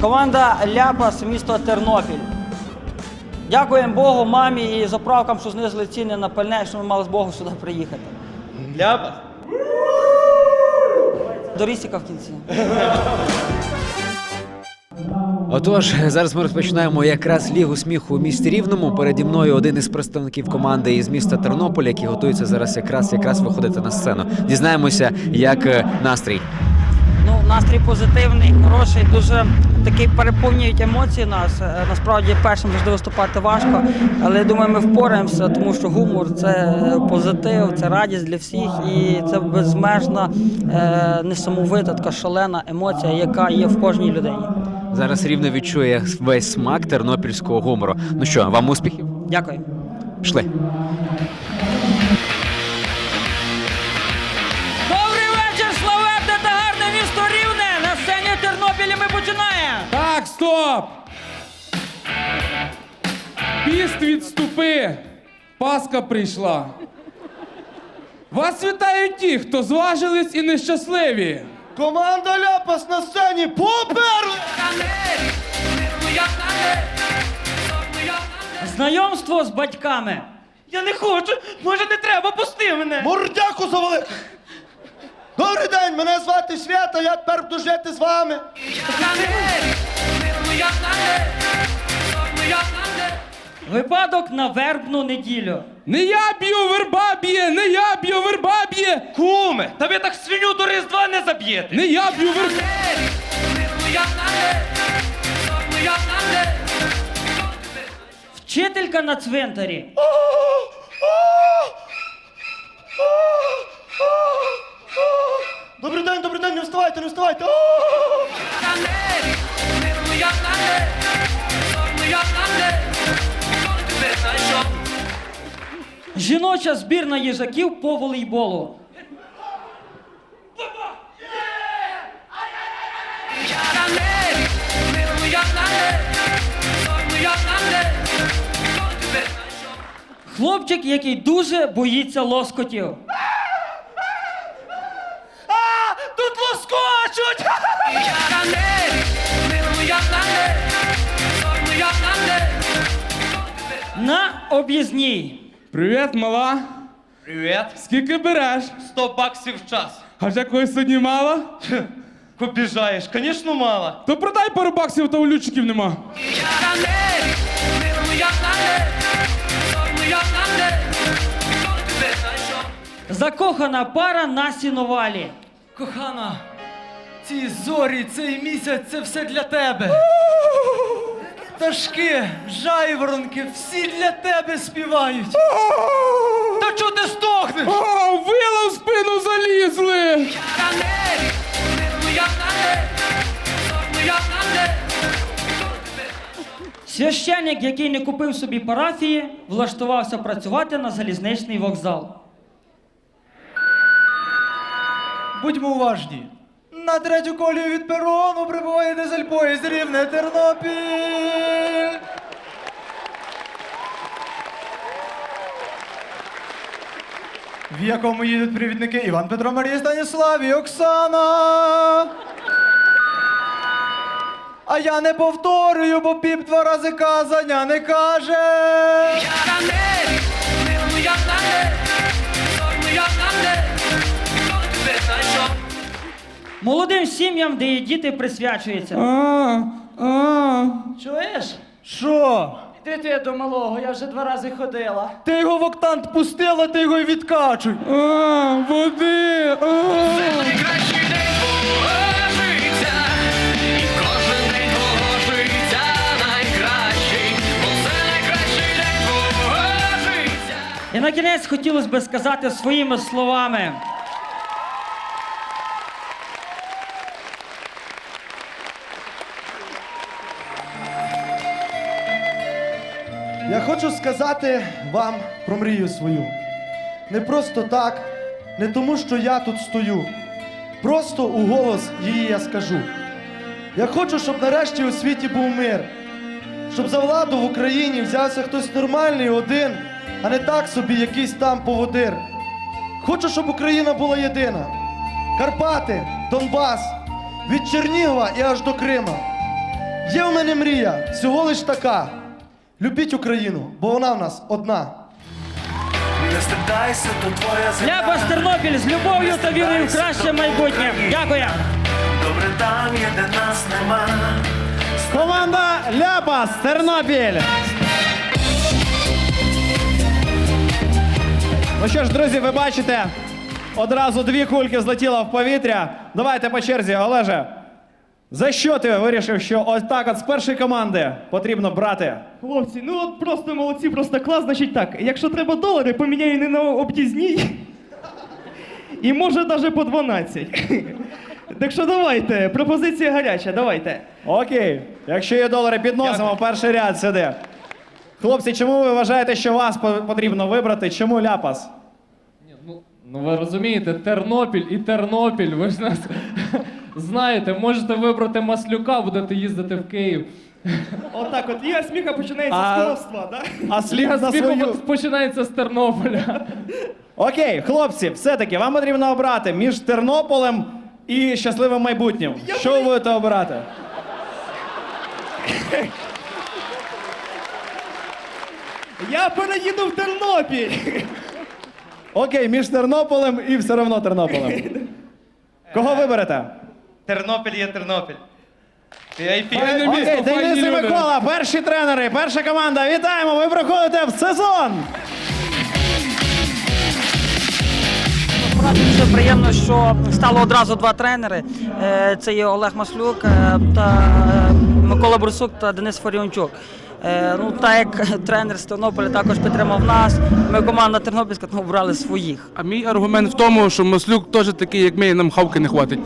Команда Ляпас, місто Тернопіль. Дякуємо Богу, мамі і заправкам, що знизили ціни на пальне, що ми мали з Богу сюди приїхати. Ляпас? До Рісіка в кінці. Отож, зараз ми розпочинаємо якраз лігу сміху у місті Рівному. Переді мною один із представників команди із міста Тернополь, які готуються зараз якраз якраз виходити на сцену. Дізнаємося, як е, настрій. Ну, настрій позитивний, хороший, дуже такий переповнюють емоції нас. Е, Насправді першим завжди виступати важко, але я думаю, ми впораємося, тому що гумор це е, позитив, це радість для всіх, і це безмежна, е, несамовита, така шалена емоція, яка є в кожній людині. Зараз рівно відчує весь смак тернопільського гумору. Ну що, вам успіхів? Дякую. Пішли. Стоп! Піст відступи! Паска прийшла. Вас вітають ті, хто зважились і нещасливі. Команда Ляпас на сцені поперли! Знайомство з батьками. Я не хочу, може не треба, пусти мене! Мордяку завали! Добрий день, мене звати Свята, я тепер буду жити з вами. Випадок на вербну неділю. Не я б'ю, верба б'є, не я б'ю, верба б'є, Куме, та ви так свиню до Різдва не заб'єте! не я б'ю, верба. Вчителька на цвинтарі. Добрий день, добрий день, не вставайте, не вставайте. Жіноча збірна їжаків по волейболу. Хлопчик, який дуже боїться лоскотів. А, тут лоскочуть! На об'їзній. Привіт, мала. Привіт! Скільки береш? 100 баксів в час. А вже когось сьогодні мало? Побіжаєш, звісно, мало. То продай пару баксів, то у лючиків нема. Закохана пара на сіновалі. Кохана, ці зорі, цей місяць це все для тебе. Пташки, жайворонки, всі для тебе співають. Та чого ти стогнеш? О, вила в спину залізли! Священник, який не купив собі парафії, влаштувався працювати на залізничний вокзал. Будьмо уважні. На третю колію від перону прибуває дизель-поїзд рівне Тернопіль. В якому їдуть привідники Іван Петро Марія Станіслав і Оксана. А я не повторюю, бо піп два рази казання не каже. Молодим сім'ям, де є діти, присвячується. А, а. Чуєш? Що? Іди ти до малого, я вже два рази ходила. Ти його в октант пустила, ти його й відкачуй. А, води! А. Найкращий день твого життя, і кожен день твого життя найкращий, бо це найкращий день твого життя. І на кінець хотілося би сказати своїми словами. Я хочу сказати вам про мрію свою. Не просто так, не тому, що я тут стою. Просто у голос її я скажу. Я хочу, щоб нарешті у світі був мир. Щоб за владу в Україні взявся хтось нормальний один, а не так собі якийсь там поводир. Хочу, щоб Україна була єдина. Карпати, Донбас, від Чернігова і аж до Крима. Є в мене мрія, всього лиш така. Любіть Україну, бо вона в нас одна. Не стидайся, то твоя земля. Ляпас Тернопіль з любов'ю та вірою в краще майбутнє. Дякую. Добре там є, де нас нема. Команда Ляпас Тернопіль. Ну що ж, друзі, ви бачите, одразу дві кульки злетіло в повітря. Давайте по черзі, Олеже. За що ти вирішив, що ось так от з першої команди потрібно брати? Хлопці, ну от просто молодці, просто клас. Значить так, якщо треба долари, поміняю не на об'їзній. І може навіть по 12. Так що давайте, пропозиція гаряча, давайте. Окей, якщо є долари, підносимо перший ряд сюди. Хлопці, чому ви вважаєте, що вас по- потрібно вибрати? Чому ляпас? Ну ви розумієте, Тернопіль і Тернопіль, ви ж нас знаєте, можете вибрати Маслюка, будете їздити в Київ. Отак от, ліга сміха починається А- з кумовства, да? А Ліга на сміху свою. починається з Тернополя. Окей, хлопці, все-таки вам потрібно обрати між Тернополем і щасливим майбутнім. Що ви будете обирати? Я переїду в Тернопіль. Окей, між Тернополем і все одно Тернополем. Кого виберете? Тернопіль є Тернопіль. Файне місто, Окей, файні Денис і люди. Микола, перші тренери, перша команда. Вітаємо! Ви приходите в сезон! Насправді дуже приємно, що стало одразу два тренери. Е, Це є Олег Маслюк е, та е, Микола Брусук та Денис Фаріончук. Е, Ну, так як тренер з Тернополя також підтримав нас, ми команда Тернопільська тому обрали своїх. А мій аргумент в тому, що Маслюк теж такий, як ми, і нам хавки не хватить.